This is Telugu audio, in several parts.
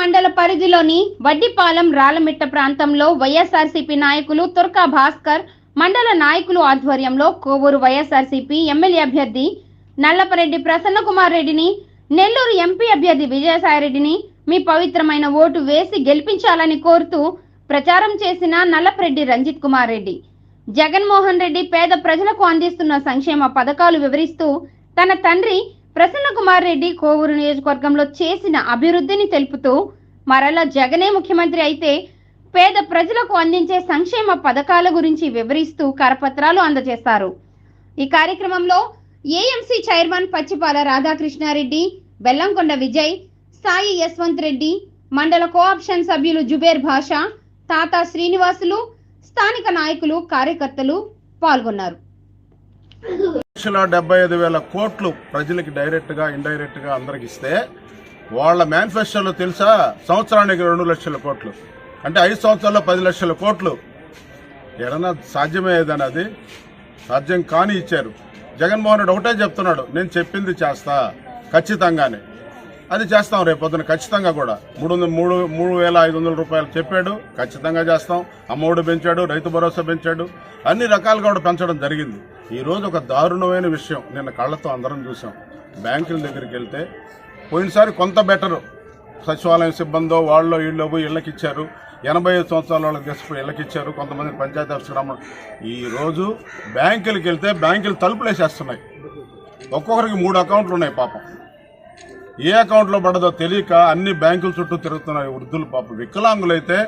మండల పరిధిలోని వడ్డిపాలెం రాలమిట్ట ప్రాంతంలో వైఎస్ఆర్సీపీ నాయకులు తుర్కా భాస్కర్ మండల నాయకులు ఆధ్వర్యంలో కోవూరు వైఎస్ఆర్సీపీ ఎమ్మెల్యే అభ్యర్థి నల్లపరెడ్డి ప్రసన్నకుమార్ రెడ్డిని నెల్లూరు ఎంపీ అభ్యర్థి విజయసాయిరెడ్డిని మీ పవిత్రమైన ఓటు వేసి గెలిపించాలని కోరుతూ ప్రచారం చేసిన నల్లపరెడ్డి రంజిత్ కుమార్ రెడ్డి. జగన్మోహన్ రెడ్డి పేద ప్రజలకు అందిస్తున్న సంక్షేమ పథకాలు వివరిస్తూ తన తండ్రి ప్రసన్న కుమార్ రెడ్డి కోవూరు నియోజకవర్గంలో చేసిన అభివృద్ధిని తెలుపుతూ మరలా జగనే ముఖ్యమంత్రి అయితే పేద ప్రజలకు అందించే సంక్షేమ పథకాల గురించి వివరిస్తూ కరపత్రాలు అందజేస్తారు ఈ కార్యక్రమంలో ఏఎంసీ చైర్మన్ పచ్చిపాల రాధాకృష్ణారెడ్డి బెల్లంకొండ విజయ్ సాయి యశ్వంత్ రెడ్డి మండల కోఆప్షన్ సభ్యులు జుబేర్ భాషా తాతా శ్రీనివాసులు స్థానిక నాయకులు కార్యకర్తలు పాల్గొన్నారు. లక్షల డెబ్బై ఐదు వేల కోట్లు ప్రజలకి డైరెక్ట్గా ఇండైరెక్ట్గా అందరికి ఇస్తే వాళ్ళ మేనిఫెస్టోలో తెలుసా? సంవత్సరానికి రెండు లక్షల కోట్లు. అంటే ఐదు సంవత్సరాల్లో పది లక్షల కోట్లు. ఏదన్నా సాధ్యమయ్యేదని అది? సాధ్యం కాని ఇచ్చారు. జగన్మోహన్ రెడ్డి ఒకటే చెప్తున్నాడు. నేను చెప్పింది చేస్తా. ఖచ్చితంగానే. అది చేస్తాం రేపు పొద్దున ఖచ్చితంగా కూడా. మూడు మూడు మూడు వేల ఐదు వందల రూపాయలు చెప్పాడు ఖచ్చితంగా చేస్తాం. అమ్మఒడి పెంచాడు రైతు భరోసా పెంచాడు. అన్ని రకాలుగా కూడా పెంచడం జరిగింది. ఈరోజు ఒక దారుణమైన విషయం నిన్న కళ్ళతో అందరం చూసాం. బ్యాంకుల దగ్గరికి వెళ్తే పోయినసారి కొంత బెటరు. సచివాలయం సిబ్బందో వాళ్ళు వీళ్ళు పోయి ఇళ్ళకి ఇచ్చారు ఎనభై ఐదు సంవత్సరాల వాళ్ళకి తీసుకుపోయి ఇళ్ళకి ఇచ్చారు కొంతమంది పంచాయతీ ఆఫీస్ రమ్మని. బ్యాంకులకి వెళ్తే బ్యాంకులు తలుపులేసేస్తున్నాయి. ఒక్కొక్కరికి మూడు అకౌంట్లు ఉన్నాయి పాపం. ఏ అకౌంట్లో పడదో తెలియక అన్ని బ్యాంకుల చుట్టూ తిరుగుతున్నాయి వృద్ధులు పాపం వికలాంగులైతే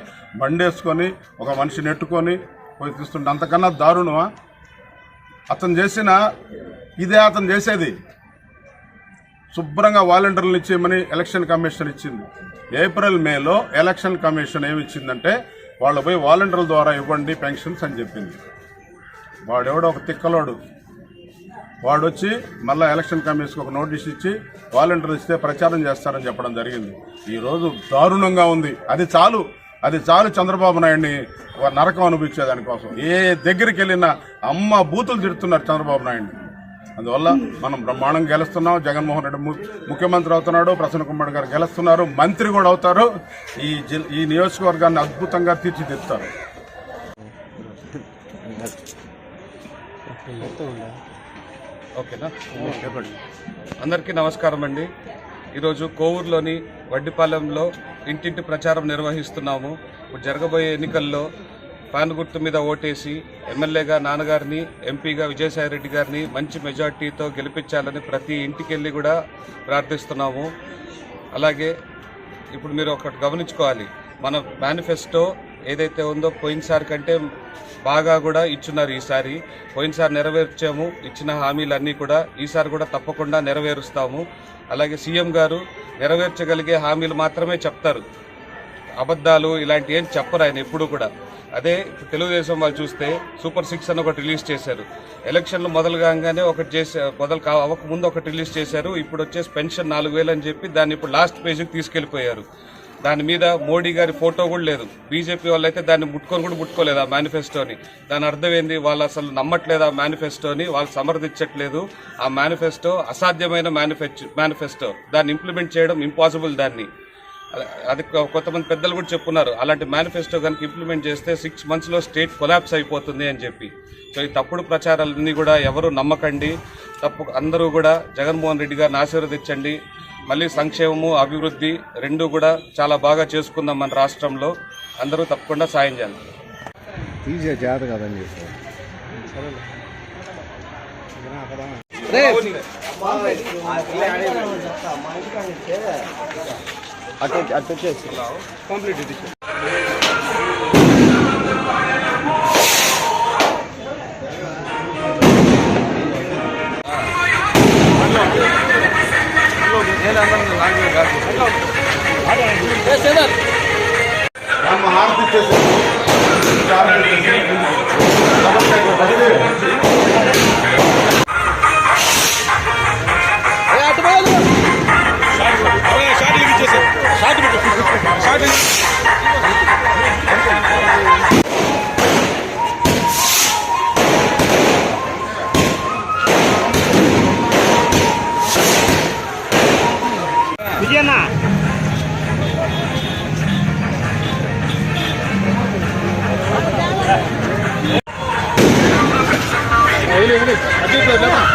బండేసుకొని ఒక మనిషి నెట్టుకొని పోయి తీస్తుంటే అంతకన్నా దారుణమా? అతను చేసిన ఇదే అతను చేసేది. శుభ్రంగా వాలంటీర్లను ఇచ్చేయమని ఎలక్షన్ కమిషన్ ఇచ్చింది. ఏప్రిల్ మేలో ఎలక్షన్ కమిషన్ ఏమి ఇచ్చిందంటే వాళ్ళు పోయి వాలంటీర్ల ద్వారా ఇవ్వండి పెన్షన్స్ అని చెప్పింది. వాడెవడో ఒక తిక్కలోడు. వాడు వచ్చి మళ్ళీ ఎలక్షన్ కమిషన్కి ఒక నోటీస్ ఇచ్చి వాలంటీర్ ఇస్తే ప్రచారం చేస్తారని చెప్పడం జరిగింది. ఈరోజు దారుణంగా ఉంది. అది చాలు. అది చాలు చంద్రబాబు నాయుడిని నరకం అనిపించే దానికోసం. ఏ దగ్గరికి వెళ్ళినా అమ్మ బూతులు తిడుతున్నారు చంద్రబాబు నాయుడిని. అందువల్ల మనం బ్రహ్మాండం గెలుస్తున్నాం. జగన్మోహన్ రెడ్డి ము- ముఖ్యమంత్రి అవుతున్నాడు. ప్రసన్న కుమార్ గారు గెలుస్తున్నారు. మంత్రి కూడా అవుతారు. ఈ జిల్ ఈ నియోజకవర్గాన్ని అద్భుతంగా తీర్చిదిద్దుతారు. ఓకేనా? అందరికీ నమస్కారం అండి. ఈరోజు కోవూరులోని వడ్డిపాలెంలో ఇంటింటి ప్రచారం నిర్వహిస్తున్నాము. ఇప్పుడు జరగబోయే ఎన్నికల్లో ఫ్యాన్ గుర్తు మీద ఓటేసి ఎమ్మెల్యేగా నాన్నగారిని ఎంపీగా విజయసాయిరెడ్డి గారిని మంచి మెజార్టీతో గెలిపించాలని ప్రతి ఇంటికి వెళ్ళి కూడా ప్రార్థిస్తున్నాము. అలాగే ఇప్పుడు మీరు ఒకటి గమనించుకోవాలి. మన మేనిఫెస్టో ఏదైతే ఉందో పోయినసారి కంటే బాగా కూడా ఇచ్చున్నారు ఈసారి. పోయినసారి నెరవేర్చాము ఇచ్చిన హామీలన్నీ కూడా ఈసారి కూడా తప్పకుండా నెరవేరుస్తాము. అలాగే సీఎం గారు నెరవేర్చగలిగే హామీలు మాత్రమే చెప్తారు. అబద్ధాలు ఇలాంటి ఏం చెప్పరు ఆయన ఎప్పుడు కూడా. అదే తెలుగుదేశం వాళ్ళు చూస్తే సూపర్ సిక్స్ అని ఒకటి రిలీజ్ చేశారు. ఎలక్షన్లు మొదలు కాగానే ఒకటి చేసే మొదలు కా ముందు ఒకటి రిలీజ్ చేశారు. ఇప్పుడు వచ్చేసి పెన్షన్ నాలుగు వేలు అని చెప్పి దాన్ని ఇప్పుడు లాస్ట్ పేజీకి తీసుకెళ్ళిపోయారు దాని మీద మోడీ గారి ఫోటో కూడా లేదు. బీజేపీ వాళ్ళు అయితే దాన్ని ముట్టుకొని కూడా ముట్టుకోలేదు ఆ మేనిఫెస్టోని దాని అర్థం ఏంది? వాళ్ళు అసలు నమ్మట్లేదు ఆ మేనిఫెస్టోని వాళ్ళు సమర్థించట్లేదు. ఆ మేనిఫెస్టో అసాధ్యమైన మేనిఫెస్టో మేనిఫెస్టో దాన్ని ఇంప్లిమెంట్ చేయడం ఇంపాసిబుల్ దాన్ని. అది కొంతమంది పెద్దలు కూడా చెప్పున్నారు. అలాంటి మేనిఫెస్టో కనుక ఇంప్లిమెంట్ చేస్తే సిక్స్ మంత్స్లో స్టేట్ కొలాప్స్ అయిపోతుంది అని చెప్పి. సో ఈ తప్పుడు ప్రచారాలన్నీ కూడా ఎవరు నమ్మకండి. తప్పు అందరూ కూడా జగన్మోహన్ రెడ్డి గారిని ఆశీర్వదించండి. మళ్ళీ సంక్షేమము అభివృద్ధి రెండూ కూడా చాలా బాగా చేసుకుందాం మన రాష్ట్రంలో. అందరూ తప్పకుండా సాయం చేయాలి. తీసే చేత కదని చెప్పి అటు అటు వచ్చేసి. இருந்தாலும் நாங்கள் காட்டுவோம் English. Happy problem.